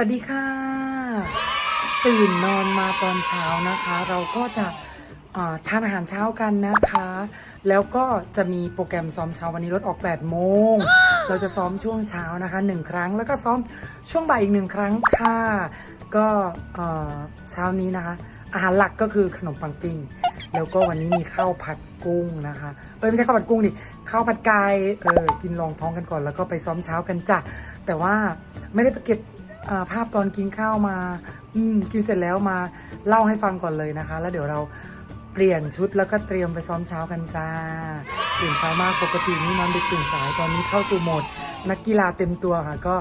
วัสดีค่ะ ตื่นนอนมาตอนเช้านะคะ เราก็จะทานอาหารเช้ากันนะคะ แล้วก็จะมีโปรแกรมซ้อมเช้าวันนี้รถออก8โมง เราจะซ้อมช่วงเช้านะคะหนึ่งครั้ง แล้วก็ซ้อมช่วงบ่ายอีกหนึ่งครั้งค่ะ ก็เช้านี้นะคะ อาหารหลักก็คือขนมปังปิ้ง แล้วก็วันนี้มีข้าวผัดกุ้งนะคะ เอ้ยไม่ใช่ข้าวผัดกุ้งดิ ข้าวผัดไก่ เออ กินรองท้องกันก่อนแล้วก็ไปซ้อมเช้ากันจ้ะ แต่ว่าไม่ได้ไปเก็บ ภาพตอนกินข้าวมาอืกินเสร็จแล้วมาเล่าให้ฟังก่อนเลยนะคะ แล้วเดี๋ยวเราเปลี่ยนชุดแล้วก็เตรียมไปซ้อมเช้ากันจ้าตื่นเช้ามากปกตินี่นอนดึกตื่นสายตอนนี้เข้าสู่โหมด นักกีฬาเต็มตัวค่ะ ก็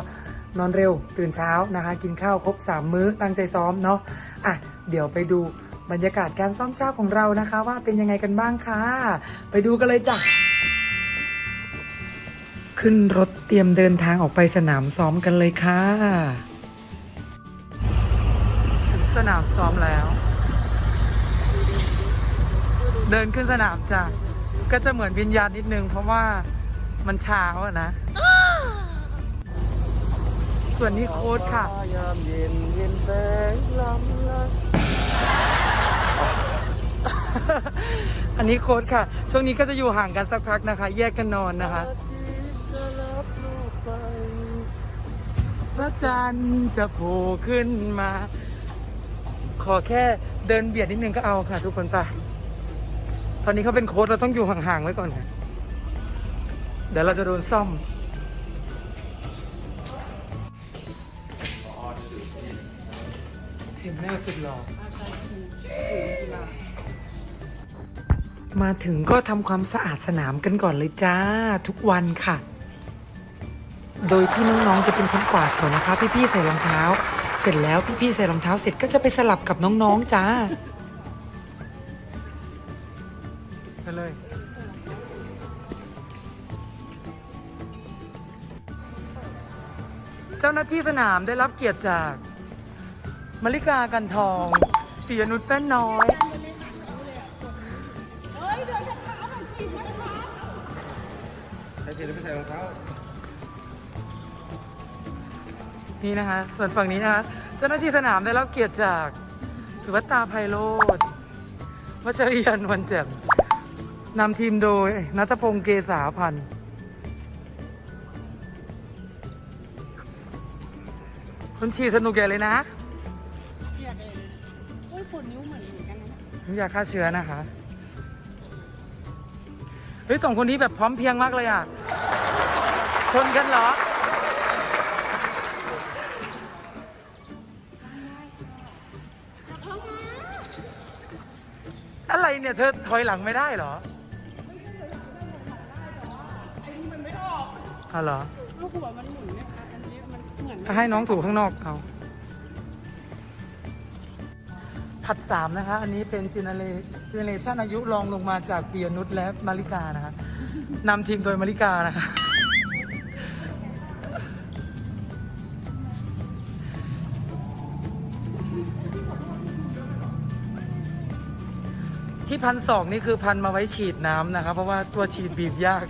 นอนเร็วตื่นเช้านะคะ กินข้าวครบสามมื้อตั้งใจซ้อมเนาะอะเดี๋ยวไปดูบรรยากาศการซ้อมเช้าของเรานะคะ ว่าเป็นยังไงกันบ้างค่ะไปดูกันเลยจ้ะขึ้นรถเตรียมเดินทางออกไปสนามซ้อมกันเลยค่ะ สนามซ้อมแล้ว เดินขึ้นสนามจ้ะก็จะเหมือนวิญญาณนิดนึง เพราะว่ามันเช้าอะนะ ส่วนนี้โค้ดค่ะยามเย็นเย็นแสงลำลักอันนี้โค้ดค่ะ ช่วงนี้ก็จะอยู่ห่างกันสักพักนะคะ แยกกันนอนนะคะอาทิตย์จะรับลูกไปพระจันทร์จะโผล่ขึ้นมา ขอแค่เดินเบียดนิดนึงก็เอาค่ะ ทุกคนไปตอนนี้เขาเป็นโค้ดเราต้องอยู่ห่างๆไว้ก่อนค่ะ เดี๋ยวเราจะโดนซ่อมเทรนเนอร์สุดหล่อมาถึงก็ทำความสะอาดสนามกันก่อนเลยจ้าทุกวันค่ะ โดยที่น้องๆจะเป็นคนกวาดก่อนนะคะ พี่ๆใส่รองเท้า สร็จแล้วพี่ๆใส่รองเท้าเสร็จก็จะไปสลับกับน้องๆจ้าไปเลยเจ้าหน้าที่สนามได้รับเกียรติจากมริกากันทองปิยนุชแป้นน้อย ใส่เกลือไม่ใส่รองเท้า นี่นะคะ ส่วนฝั่งนี้นะคะ เจ้าหน้าที่สนามได้รับเกียรติจากสุวัตตาไพโรธวัชริยันวันแจ่มนำทีมโดยนัทพงศ์เกษาพันธ์คุณฉีดสนุกใหญ่เลยนะอยากเองโอ้ยปวดนิ้วเหมือนเหมือนกันนะผมอยากฆ่าเชื้อนะคะ เฮ้ยสองคนนี้แบบพร้อมเพรียงมากเลยอะ ชนกันเหรอ เนี่ย เธอถอยหลังไม่ได้เหรอไอ้นี่มันไม่ออกเอาเหรอลูกหัวมันหมุนเนี่ยค่ะอันนี้มันเหมือนให้น้องถูกข้างนอกเอา ผัดสามนะคะ อันนี้เป็นเจเนเรเจเนเรชันอายุรองลงมาจากปียนุชและมาริกานะคะนำทีมโดยมาริกานะคะ ที่พันสองนี่คือพันมาไว้ฉีดน้ำนะคะเพราะว่าตัวฉีดบีบยาก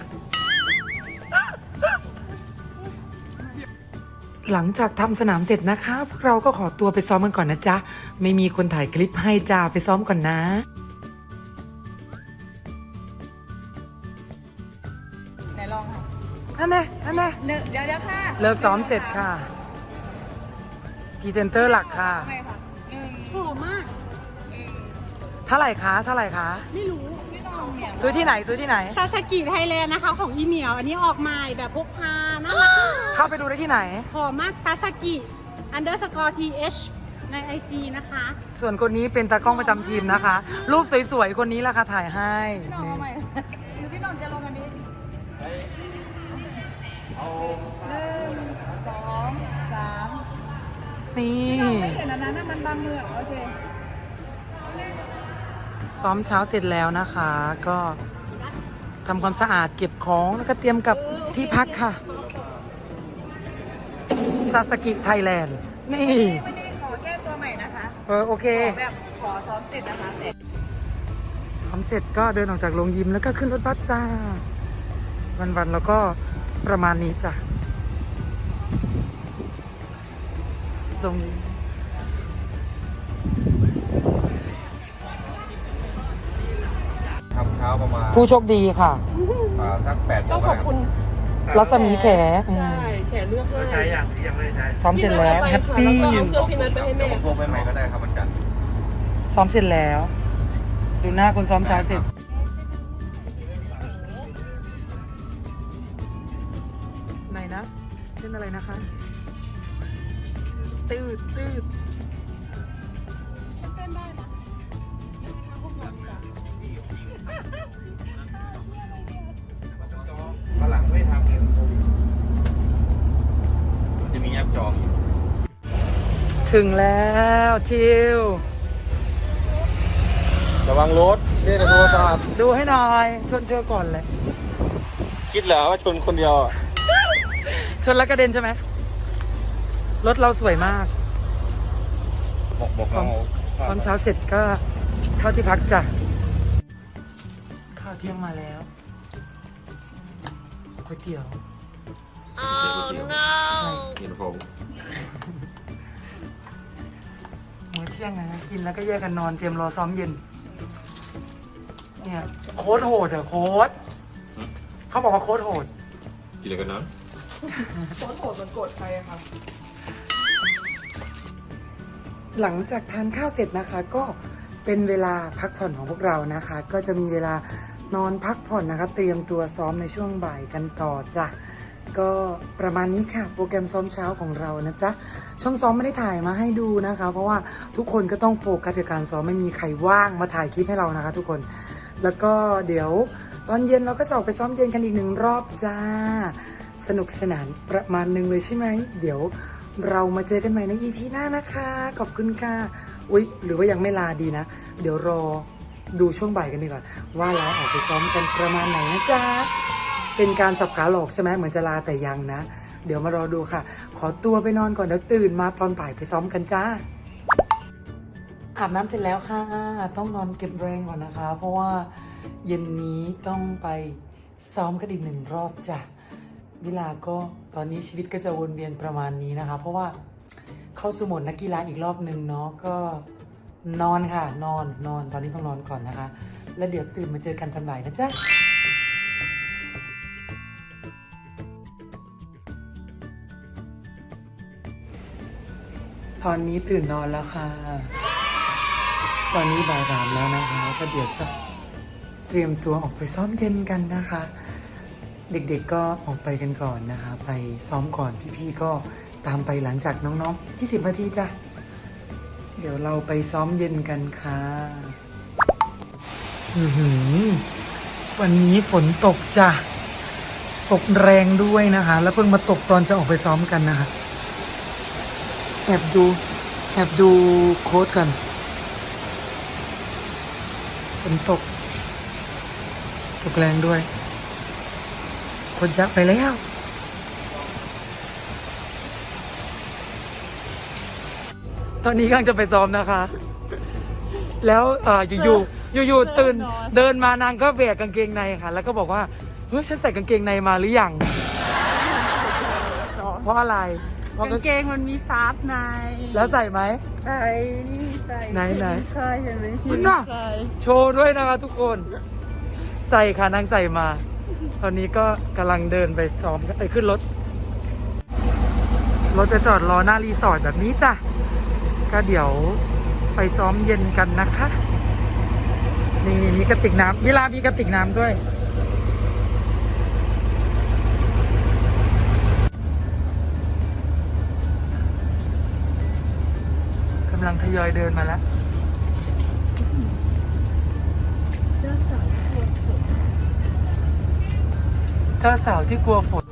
หลังจากทำสนามเสร็จนะคะพวกเราก็ขอตัวไปซ้อมกันก่อนนะจ๊ะ ไม่มีคนถ่ายคลิปให้จ้าไปซ้อมก่อนนะไหนลองค่ะอันนี้อันนี้เดี๋ยวเดี๋ยวเดี๋ยวค่ะเลิกซ้อมเสร็จค่ะพรีเซนเตอร์หลักค่ะ ทำไมค่ะหอมมาก เท่าไหร่คะเท่าไหร่คะ ไม่รู้ไม่ต้องเนี่ยซื้อที่ไหนซื้อที่ไหน ซาสกิไทยแลนด์นะคะ ของพี่เหมียว อันนี้ออกใหม่แบบพกพาน่ารักมากเข้าไปดูได้ที่ไหน หอมมากซาสกิ underscore th ใน IG นะคะส่วนคนนี้เป็นตากล้องประจำทีมนะคะ รูปสวยๆ คนนี้ละค่ะถ่ายให้พี่น้องนี่เอาใหม่หรือพี่น้องจะลงอันนี้หนึ่งสองสามนี่ ไม่เห็นอันนั้นนะมันบางมือโอเค ซ้อมเช้าเสร็จแล้วนะคะ ก็ทำความสะอาดเก็บของแล้วก็เตรียมกลับที่พักค่ะซาสกิไทยแลนด์นี่วันนี้ขอแก้ตัวใหม่นะคะเออโอเค ขอแบบขอซ้อมเสร็จนะคะเสร็จทำเสร็จก็เดินออกจากโรงยิมแล้วก็ขึ้นรถบัสจ้า วันๆแล้วก็ประมาณนี้จ้ะตรงนี้ท ผู้โชคดีค่ะ อ่าสักแปดโมต้องงขอบคุณรัศมีแขอืมใช่แขเลือกให้ใช้ยังยังไม่ได้ใช้ซ้อมเสร็จแล้วพี่แฮนัทปเอาไปปี้ค่ะแล้วก็เอาเครื่องพี่นัทไปให้แม่ เดี๋ยวผมโทรไปใหม่ก็ได้ครับวันจันทร์ซ้อมเสร็จแล้ว ดูหน้าคนซ้อมเช้าเสร็จ ไหนนะเล่นอะไรนะคะ ตืดตืด จะมีแอปจองอยู่ถึงแล้วทิว ระวังรถเล่นโทรศัพท์ดูให้หน่อยชนเธอก่อนเลย คิดเหรอว่าชนคนเดียวอะชนแล้วกระเด็นใช่ไหมรถเราสวยมาก บอกบอกเราตอนเช้าเสร็จก็เข้าที่พักจ้ะข้าวเที่ยงมาแล้วก๋วยเตี๋ยว เห็นผมมื้อเที่ยงนะกินแล้วก็แยกกันนอนเตรียมรอซ้อมเย็น เนี่ยโค้ดโหดเหรอโค้ดเขาบอกว่าโค้ดโหดกินอะไรกันนะหลังจากทานข้าวเสร็จนะคะ ก็เป็นเวลาพักผ่อนของพวกเรานะคะ ก็จะมีเวลานอนพักผ่อนนะคะ เตรียมตัวซ้อมในช่วงบ่ายกันต่อจ้ะ ก็ประมาณนี้ค่ะ โปรแกรมซ้อมเช้าของเรานะจ๊ะ ช่องซ้อมไม่ได้ถ่ายมาให้ดูนะคะ เพราะว่าทุกคนก็ต้องโฟกัสกับการซ้อมไม่มีใครว่างมาถ่ายคลิปให้เรานะคะ ทุกคน แล้วก็เดี๋ยวตอนเย็นเราก็จะออกไปซ้อมเย็นกันอีกหนึ่งรอบจ้า สนุกสนานประมาณหนึ่งเลยใช่ไหม เดี๋ยวเรามาเจอกันใหม่ใน EP หน้านะคะ ขอบคุณค่ะ อุ๊ย หรือว่ายังไม่ลาดีนะ เดี๋ยวรอดูช่วงบ่ายกันดีกว่าว่าเราออกไปซ้อมกันประมาณไหนนะจ๊ะ เป็นการสับขาหลอกใช่ไหมเหมือนจะลาแต่ยังนะ เดี๋ยวมารอดูค่ะ ขอตัวไปนอนก่อนเดี๋ยวตื่นมาตอนบ่ายไปซ้อมกันจ้า อาบน้ำเสร็จแล้วค่ะ ต้องนอนเก็บแรงก่อนนะคะ เพราะว่าเย็นนี้ต้องไปซ้อมกันอีกหนึ่งรอบจ้ะเวลาก็ตอนนี้ชีวิตก็จะวนเวียนประมาณนี้นะคะ เพราะว่าเข้าสู่หมดนักกีฬาอีกรอบหนึ่งเนาะก็นอนค่ะ นอนนอนตอนนี้ต้องนอนก่อนนะคะ แล้วเดี๋ยวตื่นมาเจอกันตอนบ่ายนะจ๊ะ ตอนนี้ตื่นนอนแล้วค่ะ ตอนนี้บ่ายสามแล้วนะคะ ก็เดี๋ยวจะเตรียมตัวออกไปซ้อมเย็นกันนะคะ เด็กๆก็ออกไปกันก่อนนะคะ ไปซ้อมก่อนพี่ๆก็ตามไปหลังจากน้องๆที่สิบนาทีจ้ะ เดี๋ยวเราไปซ้อมเย็นกันค่ะอือหือวันนี้ฝนตกจ้ะ ตกแรงด้วยนะคะ แล้วเพิ่งมาตกตอนจะออกไปซ้อมกันนะคะ แอบดูแอบดูโค้ดกันฝนตก ตกแรงด้วย คนยักไปแล้วตอนนี้กำลังจะไปซ้อมนะคะ แล้วเอ่ออยู่ๆอยู่ๆตื่น เดินมานางก็แบกกางเกงในค่ะ แล้วก็บอกว่า เฮ้ย ฉันใส่กางเกงในมาหรือยัง เพราะอะไร เพราะกางเกงมันมีฟาบในแล้วใส่ไหม ใส่นี่ใส่ไหนไหนใช่เห็นไหมคุณน่ะ ใส่โชว์ด้วยนะคะทุกคน ใส่ค่ะนางใส่มา ตอนนี้ก็กำลังเดินไปซ้อมกันเอ้ยขึ้นรถ รถจะจอดรอหน้ารีสอร์ทแบบนี้จ้ะ ก็เดี๋ยวไปซ้อมเย็นกันนะคะ นี่มีกระติกน้ำเวลามีกระติกน้ำด้วยำลังทยอยเดินมาแล้วเจ้าสาวเจ้าสาวที่กลัวฝน